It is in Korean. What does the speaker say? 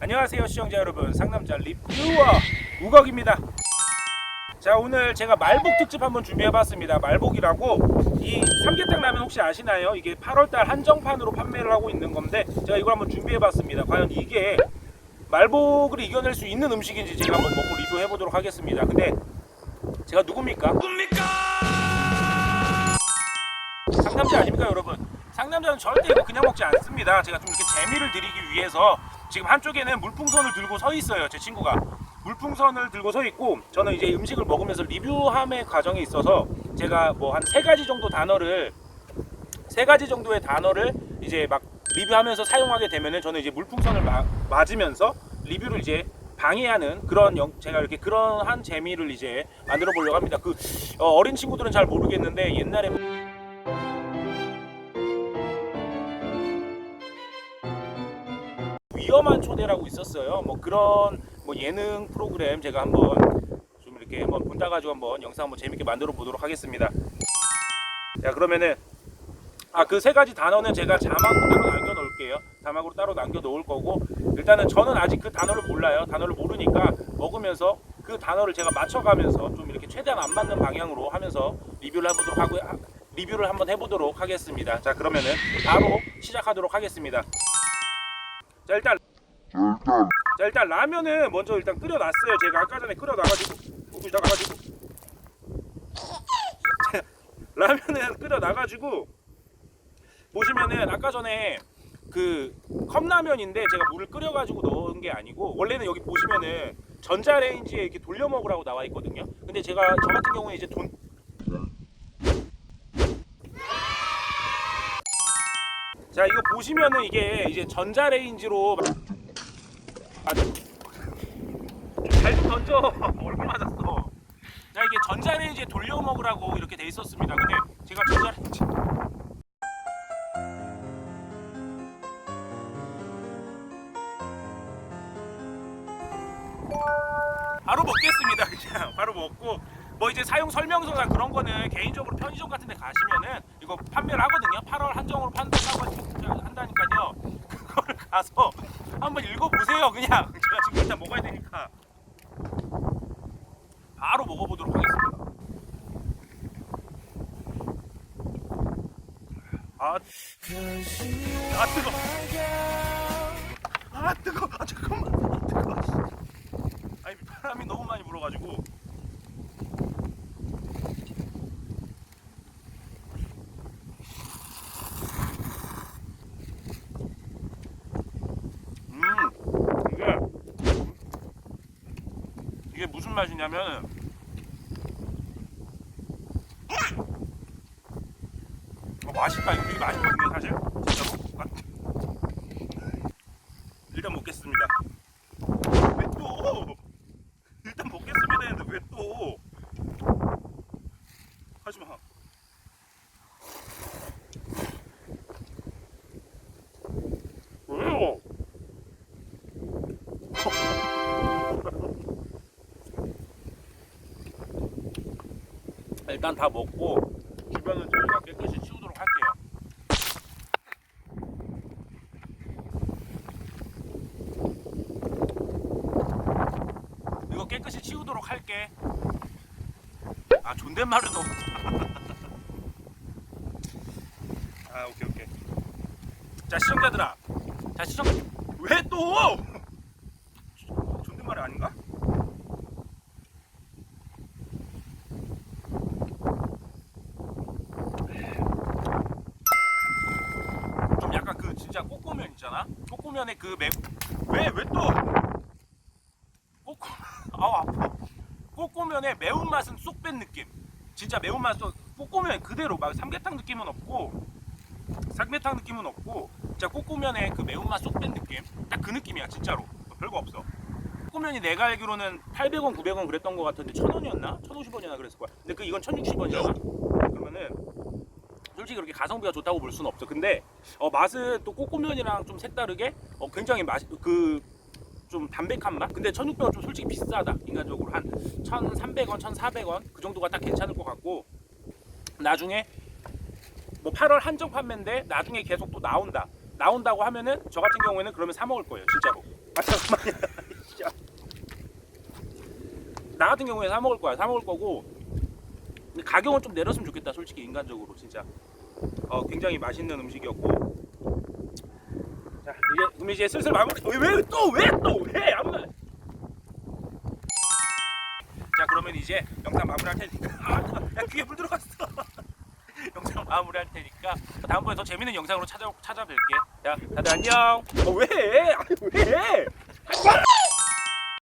안녕하세요 시청자 여러분 상남자 리뷰어 우걱입니다 자 오늘 제가 말복 특집 한번 준비해봤습니다 말복이라고 이 삼계탕 라면 혹시 아시나요? 이게 8월달 한정판으로 판매를 하고 있는 건데 제가 이걸 한번 준비해봤습니다 과연 이게 말복을 이겨낼 수 있는 음식인지 제가 한번 먹고 리뷰해보도록 하겠습니다 근데 제가 누굽니까? 누굽니까? 상남자 아닙니까 여러분? 상남자는 절대 이거 그냥 먹지 않습니다. 제가 좀 이렇게 재미를 드리기 위해서 지금 한쪽에는 물풍선을 들고 서 있어요. 제 친구가 물풍선을 들고 서 있고 저는 이제 음식을 먹으면서 리뷰함의 과정에 있어서 제가 뭐 한 세 가지 정도 단어를 세 가지 정도의 단어를 이제 막 리뷰하면서 사용하게 되면은 저는 이제 물풍선을 마- 맞으면서 리뷰를 이제 방해하는 그런 영, 제가 이렇게 그런 한 재미를 이제 만들어 보려고 합니다. 그 어, 어린 친구들은 잘 모르겠는데 옛날에 위험한 초대라고 있었어요. 뭐 그런 뭐 예능 프로그램 제가 한번 좀 이렇게 한번 본다 가지고 한번 영상 한번 재밌게 만들어 보도록 하겠습니다. 자 그러면은 아 그 세 가지 단어는 제가 자막으로 따로 남겨 놓을게요. 자막으로 따로 남겨 놓을 거고 일단은 저는 아직 그 단어를 몰라요. 단어를 모르니까 먹으면서 그 단어를 제가 맞춰가면서 좀 이렇게 최대한 안 맞는 방향으로 하면서 리뷰를 해보도록 하고 하- 리뷰를 한번 해보도록 하겠습니다. 자 그러면은 바로 시작하도록 하겠습니다. 자 일단 자 일단 라면은 먼저 일단 끓여놨어요. 제가 아까 전에 끓여놔가지고 끓여놔가지고 라면은 끓여놔가지고 보시면은 아까 전에 그 컵라면인데 제가 물을 끓여가지고 넣은 게 아니고 원래는 여기 보시면은 전자레인지에 이렇게 돌려 먹으라고 나와 있거든요. 근데 제가 저 같은 경우에 이제 돈 자 이거 보시면은 이게 이제 전자레인지로 아, 잘좀 던져. 얼굴 맞았어. 자 이게 전자레인지에 돌려 먹으라고 이렇게 돼 있었습니다. 근데 제가 전자레인지. 바로 먹겠습니다 그냥. 바로 먹고. 뭐 이제 사용 설명서나 그런 거는 개인적으로 편의점 같은 데 가시면은 이거 판매를 하거든요. 8월 한정으로 판다고 한다니까요. 그거를 가서 한번 읽어보세요. 그냥. 제가 지금 일단 먹어야 되니까. 바로 먹어보도록 하겠습니다. 아, 아 뜨거. 아 뜨거. 아 잠깐만 아 뜨거 아니 바람이 너무 많이 불어가지고 음 이게 이게 무슨 맛이냐면 어, 맛있다. 이거 되게 맛있거든요 사실. 진짜로. 아. 일단 먹겠습니다 왜 또? 일단 먹겠습니다 했는데 왜 또? 하지마 왜요? 일단 다 먹고 주변은 저희가 깨끗이 치우도록 할게요. 이거 깨끗이 치우도록 할게. 아 존댓말은 너무. 아 오케이 오케이. 자 시청자들아, 자 시청 왜 또? 존댓말이 아닌가? 좀 약간 그 진짜 꼬꼬면 있잖아. 꼬꼬면의 그 매. 왜 왜 또? 꼬꼬. 아우 아파. 꼬꼬면의 매운 맛은 쏙 뺀 느낌. 진짜 매운 맛 쏙. 꼬꼬면 그대로 막 삼계탕 느낌은 없고 삼계탕 느낌은 없고 진짜 꼬꼬면의 그 매운 맛 쏙 뺀 느낌. 딱 그 느낌이야 진짜로. 별거 없어. 꼬꼬면이 내가 알기로는 800원, 900원 그랬던 것 같은데 1000원이었나? 1050원이나 그랬을 거야. 근데 그 이건 1060원이잖아. 그러면은 솔직히 그렇게 가성비가 좋다고 볼 수는 없어. 근데 어, 맛은 또 꼬꼬면이랑 좀 색다르게 어, 굉장히 맛그좀 담백한 맛? 근데 1600원 좀 솔직히 비싸다. 인간적으로 한 1300원, 1400원 그 정도가 딱 괜찮을 것 같고 나중에 뭐 8월 한정 판매인데 나중에 계속 또 나온다. 나온다고 하면은 저 같은 경우에는 그러면 사 먹을 거예요, 진짜로. 아. 진짜. 나 같은 경우에 사 먹을 거야. 사 먹을 거고. 가격은 좀 내렸으면 좋겠다. 솔직히 인간적으로 진짜. 어 굉장히 맛있는 음식이었고. 자 이제 그럼 이제 슬슬 마무리. 왜또왜또왜 아무나. 자 그러면 이제 영상 마무리할 테니까. 아, 야 귀에 물 들어갔어. 영상 마무리할 테니까 다음번에 더 재밌는 영상으로 찾아 찾아뵐게. 자 다들 안녕. 어, 왜? 아니 왜?